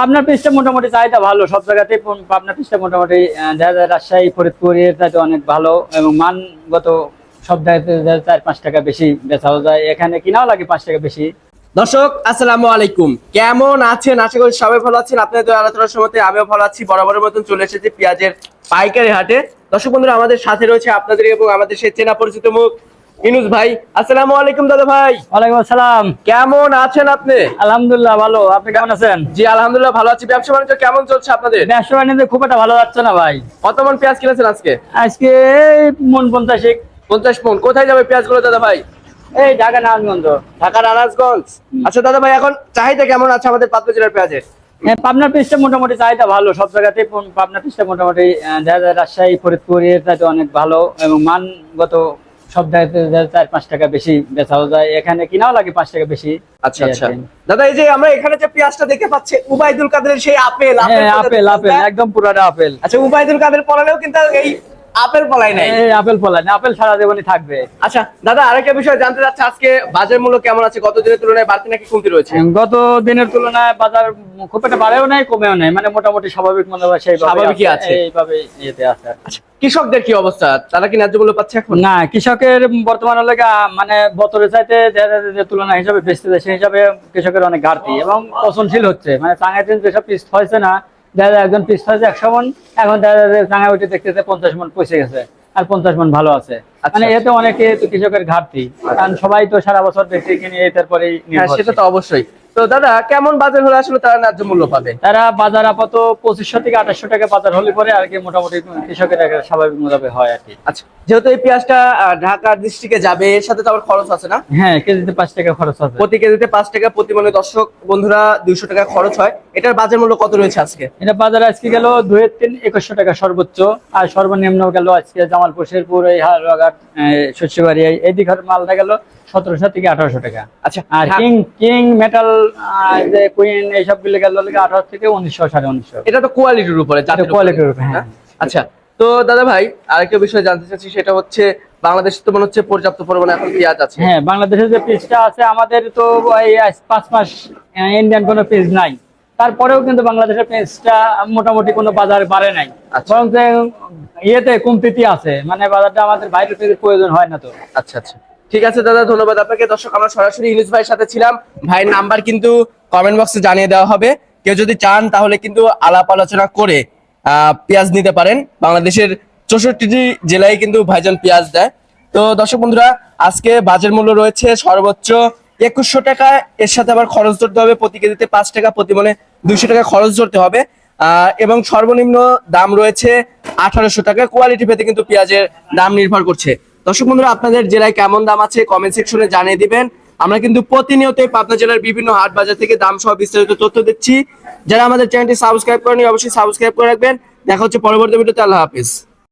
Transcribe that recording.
পাবনার পিসটা মোটামুটি চাহিদা ভালো, সব জায়গাতেই পন- পাবনার পিসটা মোটামুটি রাজশাহী, ফরিদপুর, এর চাইতে অনেক ভালো এবং মানগত সব জায়গাতে চার পাঁচ টাকা বেশি বেচাও যায়। এখানে কিনাও লাগে পাঁচ টাকা বেশি। দর্শক, আসসালামু আলাইকুম। কেমন আছেন? আশা করি সবাই ভালো আছেন। আপনাদের আলোচনার সময় আমিও ভালো আছি। বরাবরের মতন চলে এসেছি পেঁয়াজের পাইকারি হাটে। দর্শক বন্ধুরা, আমাদের সাথে রয়েছে আপনাদের এবং আমাদের সেই চেনা পরিচিত মুখ ইনুস ভাই আসসালামু আলাইকুম দাদা ভাই। ওয়ালাইকুম আসসালাম। কেমন আছেন আপনি? আলহামদুলিল্লাহ ভালো। আপনি কেমন আছেন? জি আলহামদুলিল্লাহ ভালো আছি। ব্যবসা বাণিজ্য কেমন চলছে আপনাদের? ব্যবসা বাণিজ্য খুব একটা ভালো যাচ্ছে না ভাই। কত মন পেঁয়াজ কিনেছেন আজকে? আজকে মন পঞ্চাশিক পঞ্চাশ মন। কোথায় যাবে পেঁয়াজগুলো দাদা ভাই? এই ঢাকা নারায়ণগঞ্জ। ঢাকা নারাজগঞ্জ আচ্ছা দাদা ভাই এখন চাহিদা কেমন আছে আমাদের পাতলা জেলার পেঁয়াজের হ্যাঁ, পাবনার পিসটা মোটামুটি চাহিদা ভালো। সব জায়গাতেই পন- পাবনার পিসটা মোটামুটি দেখা যায় রাজশাহী ফরিদপুর এর অনেক ভালো এবং মানগত সব চার পাঁচ টাকা বেশি বেচাও যায়। এখানে কিনাও লাগে পাঁচ টাকা বেশি। আচ্ছা আচ্ছা। দাদা এই যে আমরা এখানে যে পেঁয়াজটা দেখতে পাচ্ছি উবাইদুল কাদের সেই আপেল হ্যাঁ আপেল আপেল আপেল একদম পুরাটা আপেল। আচ্ছা উবাইদুল কাদের পড়ালেও কিন্তু এই আপেল পলাই নাই। আপেল ফলান আপেল সারা জীবনই থাকবে। আচ্ছা দাদা আরেকটা বিষয় জানতে চাচ্ছি আজকে বাজার মূল্য কেমন আছে? গত দিনের তুলনায় বাড়তি নাকি কমতি রয়েছে? গত দিনের তুলনায় বাজার খুব একটা বাড়েও নাই কমেও নাই মানে মোটামুটি স্বাভাবিক মনে হয় সেই স্বাভাবিকই আছে। এইভাবে ইয়েতে আছে আচ্ছা কৃষকদের কি অবস্থা? তারা কি ন্যায্য মূল্য পাচ্ছে এখন? না কৃষকের বর্তমানে লেগে মানে বছরের চাইতে তুলনা হিসাবে বেচতে সেই হিসাবে কৃষকের অনেক ঘাটতি এবং পচনশীল হচ্ছে। মানে চাঙাইতে যেসব পিস হয়েছে না দেখা যায় একজন পিস আছে একশো মন এখন দেখা যায় উঠে দেখতেছে পঞ্চাশ মন পৌঁছে গেছে আর পঞ্চাশ মন ভালো আছে আচ্ছা, মানে আচ্ছা। এতে অনেকে তো কৃষকের ঘাটতি কারণ সবাই তো সারা বছর বেশি কিনে এটার পরেই হ্যাঁ। সেটা তো অবশ্যই তো দাদা কেমন বাজার হলে আসলে তারা ন্যায্য মূল্য পাবে? তারা বাজার আপাতত পঁচিশশো থেকে আঠাশশো টাকা বাজার হলে পরে আর কি মোটামুটি কৃষকের স্বাভাবিক মোতাবেক হয় আর কি। আচ্ছা যেহেতু এই পেঁয়াজটা ঢাকা ডিস্ট্রিক্টে যাবে এর সাথে তো আবার খরচ আছে না? হ্যাঁ কেজিতে পাঁচ টাকা খরচ আছে। প্রতি কেজিতে পাঁচ টাকা প্রতি মানে দর্শক বন্ধুরা দুইশো টাকা খরচ হয়। এটার বাজার মূল্য কত রয়েছে আজকে? এটা বাজারে আজকে গেল দুই তিন একুশশো টাকা সর্বোচ্চ। আর সর্বনিম্ন গেল আজকে জামালপুর শেরপুর এই হালবাগাট শস্যবাড়ি এই- দিকের মালটা গেল সতেরোশো থেকে আঠারোশো টাকা। আচ্ছা আর কিং কিং মেটাল যে কুইনগুলো আঠারো থেকে উনিশশো সাড়ে উনিশশো। এটা তো কোয়ালিটির উপরে কোয়ালিটির উপরে। হ্যাঁ? আচ্ছা তো দাদা ভাই আরেকটা বিষয় জানতে চাচ্ছি সেটা হচ্ছে বাংলাদেশে তো মনে হচ্ছে পর্যাপ্ত পরিমাণে এখন পেঁয়াজ আছে। হ্যাঁ বাংলাদেশের যে পিসটা আছে আমাদের তো এই পাঁচ মাস ইন্ডিয়ান কোনো পিস নাই। তারপরেও কিন্তু বাংলাদেশের পেঁয়াজটা মোটামুটি কোনো বাজারে বাড়ে নাই। আচ্ছা। বরং ইয়েতে কমতিতে আছে। মানে বাজারটা আমাদের বাইরের পেঁয়াজের প্রয়োজন হয় না তো। আচ্ছা আচ্ছা। ঠিক আছে, দাদা, ধন্যবাদ আপনাকে। দর্শক, আমরা সরাসরি ইউনুস ভাইয়ের সাথে ছিলাম। ভাইয়ের নাম্বার কিন্তু কমেন্ট বক্সে জানিয়ে দেওয়া হবে। কেউ যদি চান, তাহলে কিন্তু আলাপ আলোচনা করে পেঁয়াজ নিতে পারেন। বাংলাদেশের চৌষট্টি জেলায় কিন্তু ভাইজান পেঁয়াজ দেয়। তো দর্শক বন্ধুরা, আজকে বাজার মূল্য রয়েছে সর্বোচ্চ একুশশো টাকা। এর সাথে আবার খরচ ধরতে হবে প্রতি কেজিতে পাঁচ টাকা, প্রতি মনে দুইশো টাকা খরচ ধরতে হবে। এবং সর্বনিম্ন দাম রয়েছে আঠারোশো টাকা। কোয়ালিটি পেতে কিন্তু পেঁয়াজের দাম নির্ভর করছে। দর্শক বন্ধুরা, আপনাদের জেলায় কেমন দাম আছে কমেন্ট সেকশনে জানিয়ে দিবেন। আমরা কিন্তু প্রতিনিয়তই পাবনা জেলার বিভিন্ন হাট বাজার থেকে দাম সহ বিস্তারিত তথ্য দিচ্ছি। যারা আমাদের চ্যানেলটি সাবস্ক্রাইব করেনি অবশ্যই সাবস্ক্রাইব করে রাখবেন। দেখা হচ্ছে পরবর্তী ভিডিওতে। আল্লাহ হাফিজ।